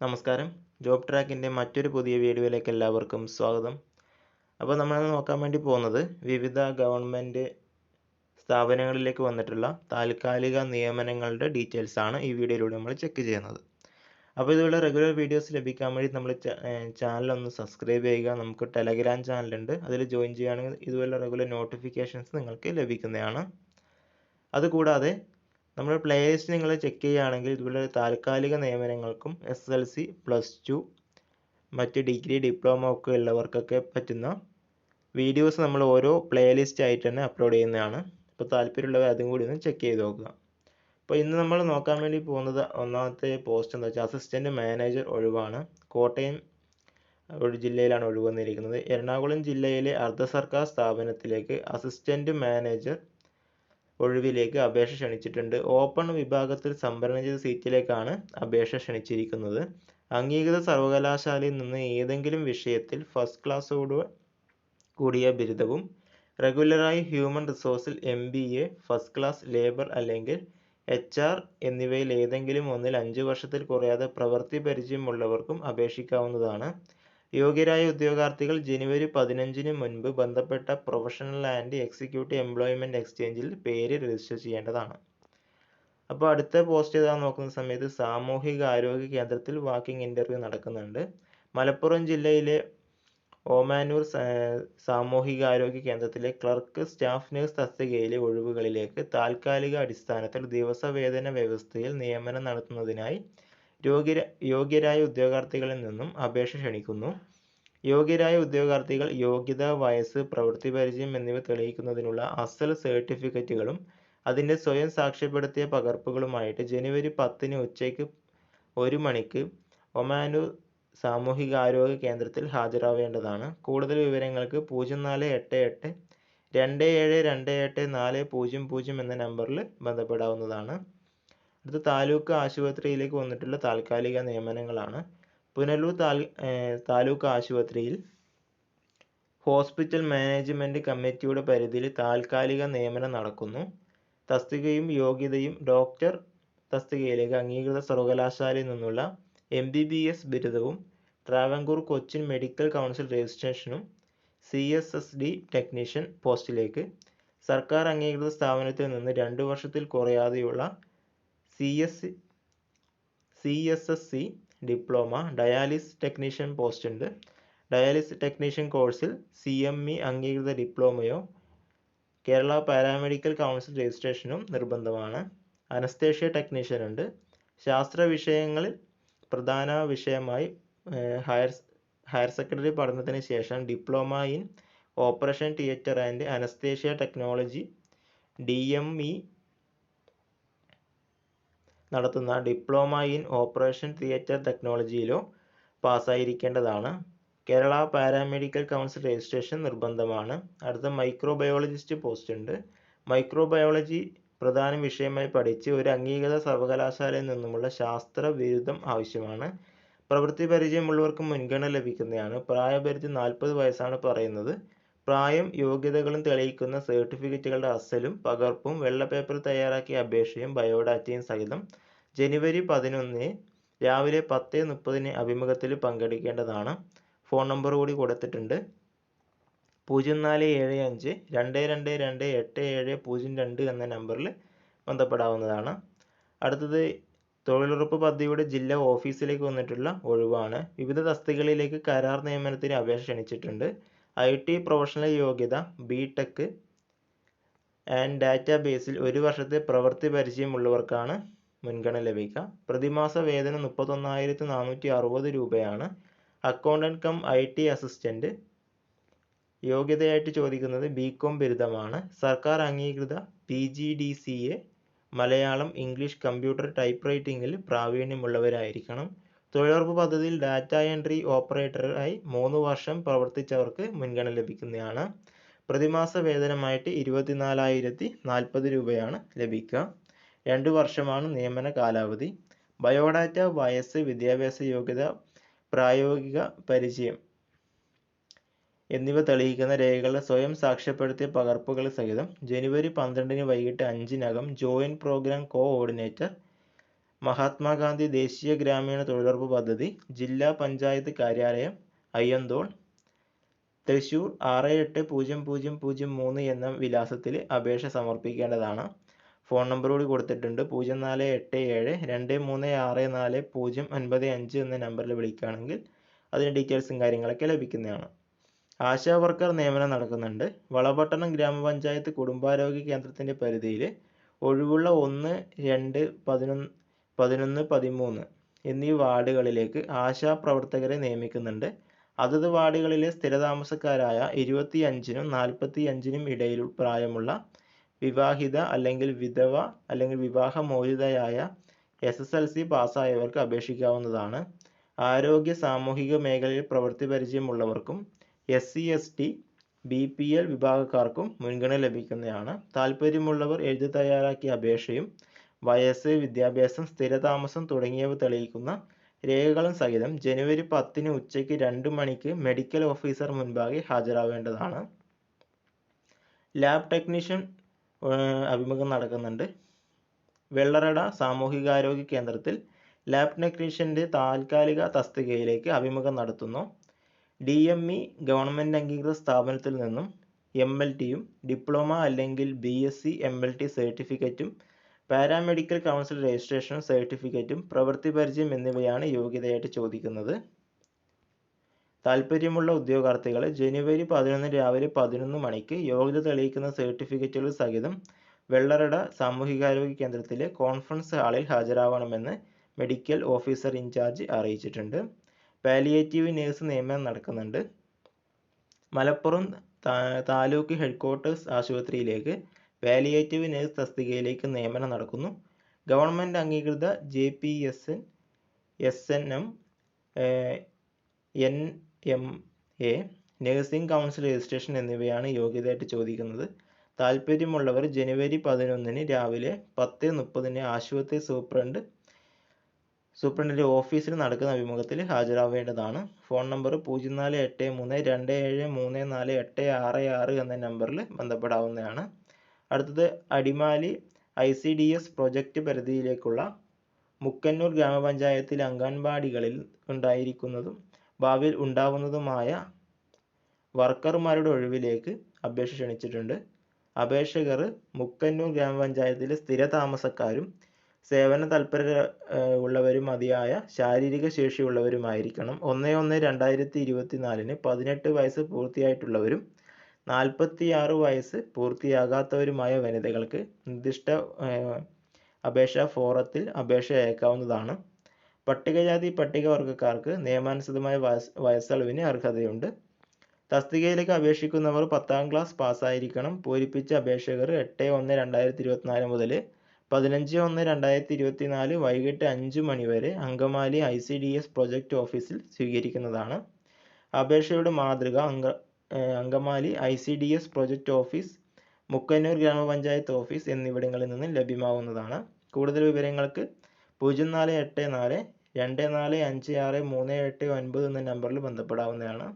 നമസ്കാരം. ജോബ് ട്രാക്കിന്റെ മറ്റൊരു പുതിയ വീഡിയോയിലേക്ക് എല്ലാവർക്കും സ്വാഗതം. അപ്പോൾ നമ്മൾ നോക്കാൻ വേണ്ടി പോകുന്നത് വിവിധ ഗവൺമെന്റ് സ്ഥാപനങ്ങളിലേക്ക് വന്നിട്ടുള്ള താൽക്കാലിക നിയമനങ്ങളുടെ ഡീറ്റെയിൽസ് ആണ് ഈ വീഡിയോയിലൂടെ നമ്മൾ ചെക്ക് ചെയ്യുന്നത്. അപ്പോൾ ഇതുപോലെ റെഗുലർ വീഡിയോസ് ലഭിക്കാൻ വേണ്ടി നമ്മൾ ചാനൽ ഒന്ന് സബ്സ്ക്രൈബ് ചെയ്യുക. നമുക്ക് ടെലഗ്രാം ചാനലുണ്ട് അതിൽ ജോയിൻ ചെയ്യുകയാണെങ്കിൽ ഇതുപോലെ റെഗുലർ നോട്ടിഫിക്കേഷൻസ് നിങ്ങൾക്ക് ലഭിക്കുന്നതാണ്. അതുകൂടാതെ നമ്മൾ പ്ലേലിസ്റ്റ് നിങ്ങൾ ചെക്ക് ചെയ്യുകയാണെങ്കിൽ ഇതുപോലെ താൽക്കാലിക നിയമനങ്ങൾക്കും S L C plus two മറ്റ് ഡിഗ്രി ഡിപ്ലോമ ഒക്കെ ഉള്ളവർക്കൊക്കെ പറ്റുന്ന വീഡിയോസ് നമ്മൾ ഓരോ പ്ലേലിസ്റ്റ് ആയിട്ട് തന്നെ അപ്ലോഡ് ചെയ്യുന്നതാണ്. അപ്പോൾ താല്പര്യമുള്ളവർ അതും കൂടി ഒന്ന് ചെക്ക് ചെയ്ത് നോക്കുക. അപ്പോൾ ഇന്ന് നമ്മൾ നോക്കാൻ വേണ്ടി പോകുന്നത് ഒന്നാമത്തെ പോസ്റ്റ് എന്താ വെച്ചാൽ അസിസ്റ്റന്റ് മാനേജർ ഒഴിവാണ്. കോട്ടയം ഒരു ജില്ലയിലാണ് ഒഴിവ് വന്നിരിക്കുന്നത്. എറണാകുളം ജില്ലയിലെ അർദ്ധ സർക്കാർ സ്ഥാപനത്തിലേക്ക് അസിസ്റ്റന്റ് മാനേജർ ഒഴിവിലേക്ക് അപേക്ഷ ക്ഷണിച്ചിട്ടുണ്ട്. ഓപ്പൺ വിഭാഗത്തിൽ സംവരണം ചെയ്ത സീറ്റിലേക്കാണ് അപേക്ഷ ക്ഷണിച്ചിരിക്കുന്നത്. അംഗീകൃത സർവകലാശാലയിൽ നിന്ന് ഏതെങ്കിലും വിഷയത്തിൽ ഫസ്റ്റ് ക്ലാസ്സോട് കൂടിയ ബിരുദവും റെഗുലറായി human റിസോഴ്സിൽ M B A first class labour അല്ലെങ്കിൽ എച്ച് ആർ എന്നിവയിൽ ഏതെങ്കിലും ഒന്നിൽ അഞ്ച് വർഷത്തിൽ കുറയാതെ പ്രവൃത്തി പരിചയമുള്ളവർക്കും അപേക്ഷിക്കാവുന്നതാണ്. യോഗ്യരായ ഉദ്യോഗാർത്ഥികൾ ജനുവരി പതിനഞ്ചിന് മുൻപ് ബന്ധപ്പെട്ട പ്രൊഫഷണൽ ആൻഡ് എക്സിക്യൂട്ടീവ് എംപ്ലോയ്മെന്റ് എക്സ്ചേഞ്ചിൽ പേര് രജിസ്റ്റർ ചെയ്യേണ്ടതാണ്. അപ്പോൾ അടുത്ത പോസ്റ്റ് ഏതാ നോക്കുന്ന സമയത്ത് സാമൂഹിക ആരോഗ്യ കേന്ദ്രത്തിൽ വാക്കിംഗ് ഇന്റർവ്യൂ നടക്കുന്നുണ്ട്. മലപ്പുറം ജില്ലയിലെ ഓമാനൂർ സാമൂഹിക ആരോഗ്യ കേന്ദ്രത്തിലെ ക്ലർക്ക് സ്റ്റാഫ് നഴ്സ് തസ്തികയിലെ ഒഴിവുകളിലേക്ക് താൽക്കാലിക അടിസ്ഥാനത്തിൽ ദിവസവേതന വ്യവസ്ഥയിൽ നിയമനം നടത്തുന്നതിനായി യോഗ്യ യോഗ്യരായ ഉദ്യോഗാർത്ഥികളിൽ നിന്നും അപേക്ഷ ക്ഷണിക്കുന്നു. യോഗ്യരായ ഉദ്യോഗാർത്ഥികൾ യോഗ്യത വയസ്സ് പ്രവൃത്തി പരിചയം എന്നിവ തെളിയിക്കുന്നതിനുള്ള അസൽ സർട്ടിഫിക്കറ്റുകളും അതിന്റെ സ്വയം സാക്ഷ്യപ്പെടുത്തിയ പകർപ്പുകളുമായിട്ട് ജനുവരി പത്തിന് ഉച്ചയ്ക്ക് ഒരു മണിക്ക് ഒമാനൂർ സാമൂഹിക ആരോഗ്യ കേന്ദ്രത്തിൽ ഹാജരാവേണ്ടതാണ്. കൂടുതൽ വിവരങ്ങൾക്ക് പൂജ്യം നാല് എട്ട് എട്ട് രണ്ട് ഏഴ് രണ്ട് എട്ട് നാല് പൂജ്യം പൂജ്യം എന്ന നമ്പറിൽ ബന്ധപ്പെടാവുന്നതാണ്. അടുത്ത താലൂക്ക് ആശുപത്രിയിലേക്ക് വന്നിട്ടുള്ള താൽക്കാലിക നിയമനങ്ങളാണ്. പുനലൂർ താലൂക്ക് ആശുപത്രിയിൽ ഹോസ്പിറ്റൽ മാനേജ്മെന്റ് കമ്മിറ്റിയുടെ പരിധിയിൽ താൽക്കാലിക നിയമനം നടക്കുന്നു. തസ്തികയും യോഗ്യതയും ഡോക്ടർ തസ്തികയിലേക്ക് അംഗീകൃത സർവകലാശാലയിൽ നിന്നുള്ള എം ബി ബി എസ് ബിരുദവും ട്രാവൻകൂർ കൊച്ചിൻ മെഡിക്കൽ കൗൺസിൽ രജിസ്ട്രേഷനും C S S D technician പോസ്റ്റിലേക്ക് സർക്കാർ അംഗീകൃത സ്ഥാപനത്തിൽ നിന്ന് രണ്ട് വർഷത്തിൽ കുറയാതെയുള്ള C S C S S C diploma dialysis technician post ഉണ്ട്. ഡയാലിസ് ടെക്നീഷ്യൻ കോഴ്സിൽ സി എം ഇ അംഗീകൃത ഡിപ്ലോമയോ കേരള പാരാമെഡിക്കൽ കൗൺസിൽ രജിസ്ട്രേഷനും നിർബന്ധമാണ്. അനസ്തേഷ്യ ടെക്നീഷ്യൻ ഉണ്ട്. ശാസ്ത്ര വിഷയങ്ങളിൽ പ്രധാന വിഷയമായി ഹയർ ഹയർ സെക്കൻഡറി പഠനത്തിന് ശേഷം diploma in operation theatre and anaesthesia technology D M E നടത്തുന്ന ഡിപ്ലോമ ഇൻ ഓപ്പറേഷൻ തിയേറ്റർ ടെക്നോളജിയിലോ പാസ്സായിരിക്കേണ്ടതാണ്. കേരള പാരാമെഡിക്കൽ കൗൺസിൽ രജിസ്ട്രേഷൻ നിർബന്ധമാണ്. അടുത്ത മൈക്രോബയോളജിസ്റ്റ് പോസ്റ്റ് ഉണ്ട്. മൈക്രോബയോളജി പ്രധാന വിഷയമായി പഠിച്ച് ഒരു അംഗീകൃത സർവകലാശാലയിൽ നിന്നുമുള്ള ശാസ്ത്ര ബിരുദം ആവശ്യമാണ്. പ്രവൃത്തി പരിചയമുള്ളവർക്ക് മുൻഗണന ലഭിക്കുന്നതാണ്. പ്രായപരിധി നാൽപ്പത് വയസ്സാണ് പറയുന്നത്. പ്രായം യോഗ്യതകളും തെളിയിക്കുന്ന സർട്ടിഫിക്കറ്റുകളുടെ അസലും പകർപ്പും വെള്ള പേപ്പർ തയ്യാറാക്കിയ അപേക്ഷയും ബയോഡാറ്റയും സഹിതം ജനുവരി പതിനൊന്നിന് രാവിലെ പത്ത് മുപ്പതിന് അഭിമുഖത്തിൽ പങ്കെടുക്കേണ്ടതാണ്. ഫോൺ നമ്പർ കൂടി കൊടുത്തിട്ടുണ്ട്. പൂജ്യം നാല് ഏഴ് അഞ്ച് രണ്ട് രണ്ട് രണ്ട് എട്ട് ഏഴ് പൂജ്യം രണ്ട് എന്ന നമ്പറിൽ ബന്ധപ്പെടാവുന്നതാണ്. അടുത്തത് തൊഴിലുറപ്പ് പദ്ധതിയുടെ ജില്ലാ ഓഫീസിലേക്ക് വന്നിട്ടുള്ള ഒഴിവാണ്. വിവിധ തസ്തികകളിലേക്ക് കരാർ നിയമനത്തിന് അപേക്ഷ ക്ഷണിച്ചിട്ടുണ്ട്. ഐ ടി പ്രൊഫഷണൽ യോഗ്യത ബി ടെക് ആൻഡ് ഡാറ്റാബേസിൽ ഒരു വർഷത്തെ പ്രവൃത്തി പരിചയമുള്ളവർക്കാണ് മുൻഗണന ലഭിക്കുക. പ്രതിമാസ വേതനം മുപ്പത്തൊന്നായിരത്തി നാനൂറ്റി അറുപത് രൂപയാണ്. Accountant cum I T assistant യോഗ്യതയായിട്ട് ചോദിക്കുന്നത് ബി കോം ബിരുദമാണ്. സർക്കാർ അംഗീകൃത P G D C A Malayalam English computer type റൈറ്റിംഗിൽ പ്രാവീണ്യമുള്ളവരായിരിക്കണം. തൊഴിലുറപ്പ് പദ്ധതിയിൽ ഡാറ്റ എൻട്രി ഓപ്പറേറ്ററായി മൂന്ന് വർഷം പ്രവർത്തിച്ചവർക്ക് മുൻഗണന ലഭിക്കുന്നതാണ്. പ്രതിമാസ വേതനമായിട്ട് ഇരുപത്തിനാലായിരത്തി നാൽപ്പത് രൂപയാണ് ലഭിക്കുക. രണ്ട് വർഷമാണ് നിയമന കാലാവധി. ബയോഡാറ്റ വയസ്സ് വിദ്യാഭ്യാസ യോഗ്യത പ്രായോഗിക പരിചയം എന്നിവ തെളിയിക്കുന്ന രേഖകളുടെ സ്വയം സാക്ഷ്യപ്പെടുത്തിയ പകർപ്പുകൾ സഹിതം ജനുവരി പന്ത്രണ്ടിന് വൈകിട്ട് അഞ്ചിനകം ജോയിന്റ് പ്രോഗ്രാം കോഓർഡിനേറ്റർ മഹാത്മാഗാന്ധി ദേശീയ ഗ്രാമീണ തൊഴിലുറപ്പ് പദ്ധതി ജില്ലാ പഞ്ചായത്ത് കാര്യാലയം അയ്യന്തോൾ തൃശൂർ ആറ് എട്ട് പൂജ്യം പൂജ്യം പൂജ്യം മൂന്ന് എന്ന വിലാസത്തിൽ അപേക്ഷ സമർപ്പിക്കേണ്ടതാണ്. ഫോൺ നമ്പർ കൂടി കൊടുത്തിട്ടുണ്ട്. പൂജ്യം നാല് എട്ട് ഏഴ് രണ്ട് മൂന്ന് ആറ് നാല് പൂജ്യം ഒൻപത് അഞ്ച് എന്ന നമ്പറിൽ വിളിക്കുകയാണെങ്കിൽ അതിന് ഡീറ്റെയിൽസും കാര്യങ്ങളൊക്കെ ലഭിക്കുന്നതാണ്. ആശാ വർക്കർ നിയമനം നടക്കുന്നുണ്ട്. വളപട്ടണം ഗ്രാമപഞ്ചായത്ത് കുടുംബാരോഗ്യ കേന്ദ്രത്തിന്റെ പരിധിയിൽ ഒഴിവുള്ള ഒന്ന് രണ്ട് പതിനൊന്ന് പതിനൊന്ന് പതിമൂന്ന് എന്നീ വാർഡുകളിലേക്ക് ആശാ പ്രവർത്തകരെ നിയമിക്കുന്നുണ്ട്. അതത് വാർഡുകളിലെ സ്ഥിരതാമസക്കാരായ ഇരുപത്തി അഞ്ചിനും നാൽപ്പത്തി അഞ്ചിനും ഇടയിൽ പ്രായമുള്ള വിവാഹിത അല്ലെങ്കിൽ വിധവ അല്ലെങ്കിൽ വിവാഹമോചിതയായ എസ് എസ് എൽ സി പാസ്സായവർക്ക് അപേക്ഷിക്കാവുന്നതാണ്. ആരോഗ്യ സാമൂഹിക മേഖലയിൽ പ്രവൃത്തി പരിചയമുള്ളവർക്കും S C S T B P L വിഭാഗക്കാർക്കും മുൻഗണന ലഭിക്കുന്നതാണ്. താല്പര്യമുള്ളവർ എഴുതി തയ്യാറാക്കിയ അപേക്ഷയും വയസ്സ് വിദ്യാഭ്യാസം സ്ഥിരതാമസം തുടങ്ങിയവ തെളിയിക്കുന്ന രേഖകളും സഹിതം ജനുവരി പത്തിന് ഉച്ചയ്ക്ക് രണ്ട് മണിക്ക് മെഡിക്കൽ ഓഫീസർ മുൻപാകെ ഹാജരാവേണ്ടതാണ്. ലാബ് ടെക്നീഷ്യൻ അഭിമുഖം നടക്കുന്നുണ്ട്. വെള്ളറട സാമൂഹികാരോഗ്യ കേന്ദ്രത്തിൽ ലാബ് ടെക്നീഷ്യന്റെ താൽക്കാലിക തസ്തികയിലേക്ക് അഭിമുഖം നടത്തുന്നു. ഡി എം ഇ ഗവൺമെന്റ് അംഗീകൃത സ്ഥാപനത്തിൽ നിന്നും എം എൽ ടിയും ഡിപ്ലോമ അല്ലെങ്കിൽ B S C M L T സർട്ടിഫിക്കറ്റും പാരാമെഡിക്കൽ കൗൺസിൽ രജിസ്ട്രേഷനും സർട്ടിഫിക്കറ്റും പ്രവൃത്തി പരിചയം എന്നിവയാണ് യോഗ്യതയായിട്ട് ചോദിക്കുന്നത്. താല്പര്യമുള്ള ഉദ്യോഗാർത്ഥികൾ ജനുവരി പതിനൊന്ന് രാവിലെ പതിനൊന്ന് മണിക്ക് യോഗ്യത തെളിയിക്കുന്ന സർട്ടിഫിക്കറ്റുകൾ സഹിതം വെള്ളറട സാമൂഹികാരോഗ്യ കേന്ദ്രത്തിലെ കോൺഫറൻസ് ഹാളിൽ ഹാജരാവണമെന്ന് മെഡിക്കൽ ഓഫീസർ ഇൻചാർജ് അറിയിച്ചിട്ടുണ്ട്. പാലിയേറ്റീവ് നേഴ്സ് നിയമനം നടക്കുന്നുണ്ട്. മലപ്പുറം താലൂക്ക് ഹെഡ്ക്വാർട്ടേഴ്സ് ആശുപത്രിയിലേക്ക് പാലിയേറ്റീവ് നേഴ്സ് തസ്തികയിലേക്ക് നിയമനം നടക്കുന്നു. ഗവൺമെന്റ് അംഗീകൃത J P S N S N M N M A nursing council registration എന്നിവയാണ് യോഗ്യതയായിട്ട് ചോദിക്കുന്നത്. താല്പര്യമുള്ളവർ ജനുവരി പതിനൊന്നിന് രാവിലെ പത്ത് മുപ്പതിന് ആശുപത്രി സൂപ്രണ്ട് സൂപ്രണ്ടിന്റെ ഓഫീസിൽ നടക്കുന്ന അഭിമുഖത്തിൽ ഹാജരാവേണ്ടതാണ്. ഫോൺ നമ്പർ പൂജ്യം നാല് എട്ട് മൂന്ന് രണ്ട് ഏഴ് മൂന്ന് നാല് എട്ട് ആറ് ആറ് എന്ന നമ്പറിൽ ബന്ധപ്പെടാവുന്നതാണ്. അടുത്തത് Adimali I C D S project പരിധിയിലേക്കുള്ള Mookkannoor ഗ്രാമപഞ്ചായത്തിലെ അംഗൻവാടികളിൽ ഉണ്ടായിരിക്കുന്നതും ഭാവിയിൽ ഉണ്ടാവുന്നതുമായ വർക്കർമാരുടെ ഒഴിവിലേക്ക് അപേക്ഷ ക്ഷണിച്ചിട്ടുണ്ട്. അപേക്ഷകർ മുക്കന്നൂർ ഗ്രാമപഞ്ചായത്തിലെ സ്ഥിര താമസക്കാരും സേവന തൽപര ഉള്ളവരും മതിയായ ശാരീരിക ശേഷിയുള്ളവരുമായിരിക്കണം. ഒന്ന് ഒന്ന് രണ്ടായിരത്തി ഇരുപത്തി നാലിന് പതിനെട്ട് വയസ്സ് പൂർത്തിയായിട്ടുള്ളവരും നാൽപ്പത്തിയാറ് വയസ്സ് പൂർത്തിയാകാത്തവരുമായ വനിതകൾക്ക് നിർദ്ദിഷ്ട അപേക്ഷാ ഫോറത്തിൽ അപേക്ഷ അയക്കാവുന്നതാണ്. പട്ടികജാതി പട്ടികവർഗക്കാർക്ക് നിയമാനുസൃതമായ വയസ് വയസ്സളവിന് അർഹതയുണ്ട്. തസ്തികയിലേക്ക് അപേക്ഷിക്കുന്നവർ പത്താം ക്ലാസ് പാസ്സായിരിക്കണം. പൂരിപ്പിച്ച അപേക്ഷകർ എട്ട് ഒന്ന് രണ്ടായിരത്തി ഇരുപത്തിനാല് മുതൽ പതിനഞ്ച് ഒന്ന് രണ്ടായിരത്തി ഇരുപത്തിനാല് വൈകിട്ട് അഞ്ച് മണി വരെ Angamaly I C D S project ഓഫീസിൽ സ്വീകരിക്കുന്നതാണ്. അപേക്ഷയുടെ മാതൃക അങ്ക Angamaly I C D S project office Mookkannoor ഗ്രാമപഞ്ചായത്ത് ഓഫീസ് എന്നിവിടങ്ങളിൽ നിന്നും ലഭ്യമാവുന്നതാണ്. കൂടുതൽ വിവരങ്ങൾക്ക് പൂജ്യം നാല് എട്ട് നാല് രണ്ട് നാല് അഞ്ച് ആറ് മൂന്ന് എട്ട് ഒൻപത് എന്ന നമ്പറിൽ ബന്ധപ്പെടാവുന്നതാണ്.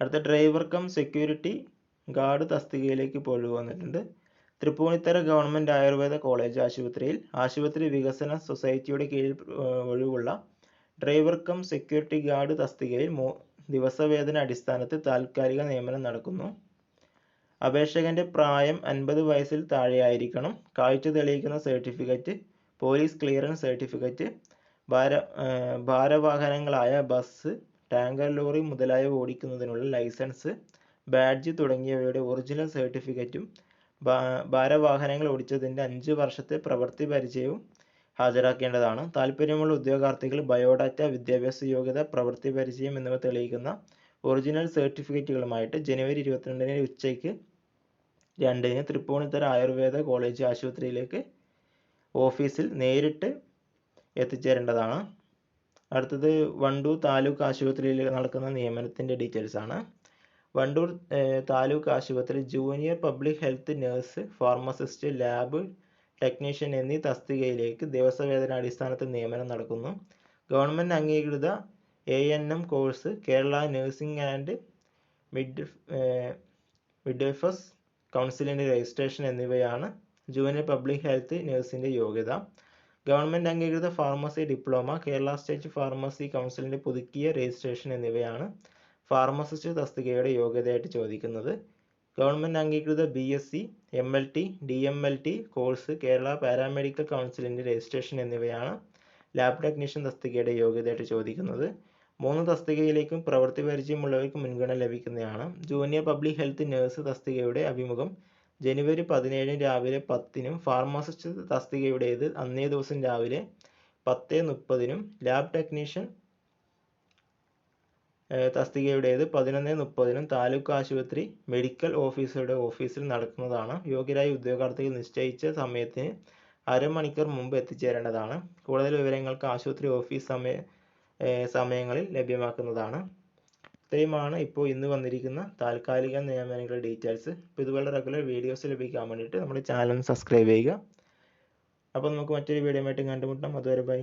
അടുത്ത ഡ്രൈവർ കം സെക്യൂരിറ്റി ഗാർഡ് തസ്തികയിലേക്ക് ഇപ്പോൾ വന്നിട്ടുണ്ട്. തൃപ്പൂണിത്തറ ഗവൺമെന്റ് ആയുർവേദ കോളേജ് ആശുപത്രിയിൽ ആശുപത്രി വികസന സൊസൈറ്റിയുടെ കീഴിൽ ഒഴിവുള്ള ഡ്രൈവർ കം സെക്യൂരിറ്റി ഗാർഡ് തസ്തികയിൽ ദിവസവേതന അടിസ്ഥാനത്തിൽ താൽക്കാലിക നിയമനം നടക്കുന്നു. അപേക്ഷകന്റെ പ്രായം അൻപത് വയസ്സിൽ താഴെയായിരിക്കണം. കാഴ്ച തെളിയിക്കുന്ന സർട്ടിഫിക്കറ്റ് പോലീസ് ക്ലിയറൻസ് സർട്ടിഫിക്കറ്റ് ഭാര ഭാരവാഹനങ്ങളായ ബസ് ടാങ്കർ ലോറി മുതലായവ ഓടിക്കുന്നതിനുള്ള ലൈസൻസ് ബാഡ്ജ് തുടങ്ങിയവയുടെ ഒറിജിനൽ സർട്ടിഫിക്കറ്റും ഭാരവാഹനങ്ങൾ ഓടിച്ചതിന്റെ അഞ്ച് വർഷത്തെ പ്രവൃത്തി പരിചയവും ഹാജരാക്കേണ്ടതാണ്. താല്പര്യമുള്ള ഉദ്യോഗാർത്ഥികൾ ബയോഡാറ്റ വിദ്യാഭ്യാസ യോഗ്യത പ്രവൃത്തി പരിചയം എന്നിവ തെളിയിക്കുന്ന ഒറിജിനൽ സർട്ടിഫിക്കറ്റുകളുമായിട്ട് ജനുവരി ഇരുപത്തിരണ്ടിന് ഉച്ചയ്ക്ക് രണ്ടിന് തൃപ്പൂണിത്തറ ആയുർവേദ കോളേജ് ആശുപത്രിയിലേക്ക് ഓഫീസിൽ നേരിട്ട് എത്തിച്ചേരേണ്ടതാണ്. അടുത്തത് വണ്ടൂർ താലൂക്ക് ആശുപത്രിയിൽ നടക്കുന്ന നിയമനത്തിന്റെ ഡീറ്റെയിൽസ് ആണ്. വണ്ടൂർ താലൂക്ക് ആശുപത്രി junior public health nurse pharmacist lab technician എന്നീ തസ്തികയിലേക്ക് ദിവസവേതന അടിസ്ഥാനത്തിൽ നിയമനം നടക്കുന്നു. ഗവൺമെന്റ് അംഗീകൃത A N M course Kerala nursing and mid midwives കൗൺസിലിന്റെ രജിസ്ട്രേഷൻ എന്നിവയാണ് ജൂനിയർ പബ്ലിക് ഹെൽത്ത് നഴ്സിന്റെ യോഗ്യത. ഗവൺമെന്റ് അംഗീകൃത pharmacy diploma Kerala state pharmacy കൗൺസിലിന്റെ പുതുക്കിയ രജിസ്ട്രേഷൻ എന്നിവയാണ് ഫാർമസിസ്റ്റ് തസ്തികയുടെ യോഗ്യതയായിട്ട് ചോദിക്കുന്നത്. ഗവൺമെന്റ് അംഗീകൃത B S C M L T D M L T course Kerala paramedical കൗൺസിലിന്റെ രജിസ്ട്രേഷൻ എന്നിവയാണ് ലാബ് ടെക്നീഷ്യൻ തസ്തികയുടെ യോഗ്യതയായിട്ട് ചോദിക്കുന്നത്. മൂന്ന് തസ്തികയിലേക്കും പ്രവൃത്തി പരിചയമുള്ളവർക്ക് മുൻഗണന ലഭിക്കുന്നതാണ്. ജൂനിയർ പബ്ലിക് ഹെൽത്ത് നഴ്സ് തസ്തികയുടെ അഭിമുഖം ജനുവരി പതിനേഴിന് രാവിലെ പത്തിനും ഫാർമസിസ്റ്റ് തസ്തികയുടേത് അന്നേ ദിവസം രാവിലെ പത്ത് മുപ്പതിനും ലാബ് ടെക്നീഷ്യൻ തസ്തികയുടേത് പതിനൊന്ന് മുപ്പതിനും താലൂക്ക് ആശുപത്രി മെഡിക്കൽ ഓഫീസറുടെ ഓഫീസിൽ നടക്കുന്നതാണ്. യോഗ്യരായ ഉദ്യോഗാർത്ഥികൾ നിശ്ചയിച്ച സമയത്തിന് അരമണിക്കൂർ മുമ്പ് എത്തിച്ചേരേണ്ടതാണ്. കൂടുതൽ വിവരങ്ങൾക്ക് ആശുപത്രി ഓഫീസ് സമയ സമയങ്ങളിൽ ലഭ്യമാക്കുന്നതാണ്. ഇത്രയുമാണ് ഇപ്പോൾ ഇന്ന് വന്നിരിക്കുന്ന താൽക്കാലിക നിയമനങ്ങളുടെ ഡീറ്റെയിൽസ്. ഇപ്പോൾ ഇതുപോലെ റെഗുലർ വീഡിയോസ് ലഭിക്കാൻ വേണ്ടിയിട്ട് നമ്മുടെ ചാനൽ സബ്സ്ക്രൈബ് ചെയ്യുക. അപ്പോൾ നമുക്ക് മറ്റൊരു വീഡിയോ ആയിട്ട് കണ്ടുമുട്ടാം. അതുവരെ ബൈ.